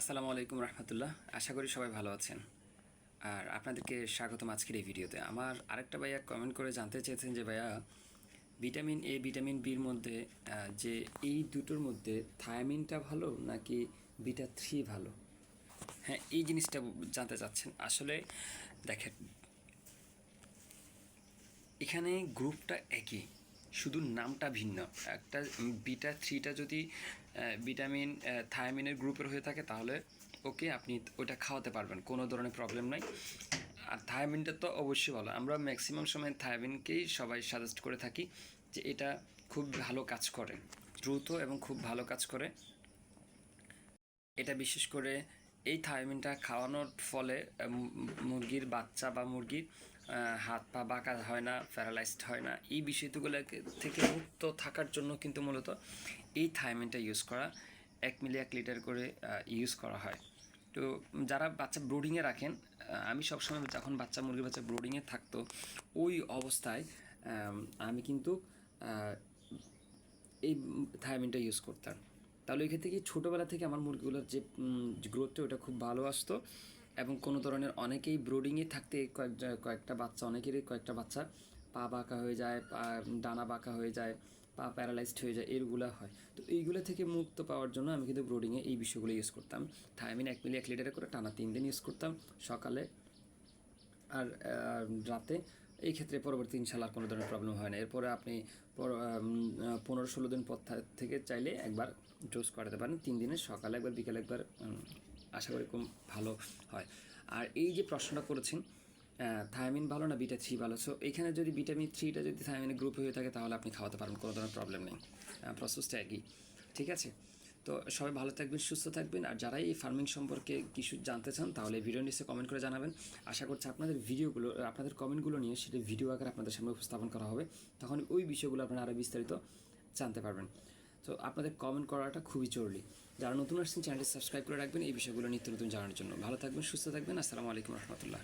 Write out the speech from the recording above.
আসসালামু আলাইকুম রহমতুল্লাহ। আশা করি সবাই ভালো আছেন। আর আপনাদেরকে স্বাগতম আজকের এই ভিডিওতে। আমার আরেকটা ভাইয়া কমেন্ট করে জানতে চেয়েছেন যে, ভাইয়া ভিটামিন এ ভিটামিন বির মধ্যে যে এই দুটোর মধ্যে থায়ামিনটা ভালো নাকি বিটা থ্রি ভালো? হ্যাঁ এই জিনিসটা জানতে চাচ্ছেন। আসলে দেখেন, এখানে গ্রুপটা একই। শুধু নামটা ভিন্ন। একটা বিটা থ্রিটা যদি ভিটামিন থায়ামিনের গ্রুপের হয়ে থাকে, তাহলে ওকে আপনি ওটা খাওয়াতে পারবেন, কোনো ধরনের প্রবলেম নাই। আর থায়ামিনটা তো অবশ্যই ভালো। আমরা ম্যাক্সিমাম সময় থায়ামিনকেই সবাই সাজেস্ট করে থাকি যে এটা খুব ভালো কাজ করে, দ্রুত এবং খুব ভালো কাজ করে। এটা বিশেষ করে এই থায়ামিনটা খাওয়ানোর ফলে মুরগির বাচ্চা বা মুরগির হাত পা বাঁকা হয় না, প্যারালাইজড হয় না। এই বিষয়গুলো থেকে মুক্ত থাকার জন্য কিন্তু মূলত এই থায়ামিনটা ইউজ করা এক মিলি এক লিটার করে ইউজ করা হয়। তো যারা বাচ্চা ব্রোডিংয়ে রাখেন আমি সবসময় যখন বাচ্চা, মুরগির বাচ্চা ব্রোডিংয়ে থাকতো, ওই অবস্থায় আমি কিন্তু এই থায়ামিনটা ইউজ করতাম। তাহলে ওই ক্ষেত্রে কি ছোটোবেলা থেকে আমার মুরগিগুলোর যে গ্রোথটা ওটা খুব ভালো আসতো? এবং কোনো ধরনের অনেকেই ব্রোডিংয়ে থাকতে কয়েক, কয়েকটা বাচ্চা, অনেকেরই কয়েকটা বাচ্চা পা বাঁকা হয়ে যায়, পা, ডানা বাঁকা হয়ে যায়, পা প্যারালাইজড হয়ে যায়, এরগুলো হয়। তো এইগুলো থেকে মুক্ত পাওয়ার জন্য আমি কিন্তু ব্রোডিংয়ে এই বিষয়গুলো ইউজ করতাম। থায়ামিন এক মিলি এক লিটারে করে টানা তিন দিন ইউজ করতাম। সকালে আর রাতে এই ক্ষেত্রে পরবর্তী ইনশাল্লাহ কোনো ধরনের প্রবলেম হয় না। এরপরে আপনি পনেরো ষোলো দিন পর থেকে চাইলে একবার ডোজ করাতে পারেন। তিন দিনে, সকালে একবার, বিকালে একবার আশা করি খুব ভালো হয়। আর এই যে প্রশ্নটা করেছেন থায়ামিন ভালো না বিটা থ্রি ভালো? সো এখানে যদি ভিটামিন থ্রিটা যদি থায়ামিনের গ্রুপে হয়ে থাকে, তাহলে আপনি খাওয়াতে পারেন, কোনো ধরনের প্রবলেম নেই। প্রসেসটা একই। ঠিক আছে? তো সবাই ভালো থাকবেন, সুস্থ থাকবেন। আর যারা এই ফার্মিং সম্পর্কে কিছু জানতে চান, তাহলে ভিডিও নিচে কমেন্ট করে জানাবেন। আশা করছি আপনাদের ভিডিওগুলো আপনাদের কমেন্টগুলো নিয়ে সেটা ভিডিও আকারে আপনাদের সামনে উপস্থাপন করা হবে। তখন ওই বিষয়গুলো আপনারা আরও বিস্তারিত জানতে পারবেন। তো আপনাদের কমেন্ট করাটা খুবই জরুরি। যারা নতুন আসছেন চ্যানেলটি সাবস্ক্রাইব করে রাখবেন। এই বিষয়গুলো নিত্য নতুন জানার জন্য। ভালো থাকবেন, সুস্থ থাকবেন। আসসালামু আলাইকুম রহমতুল্লাহ।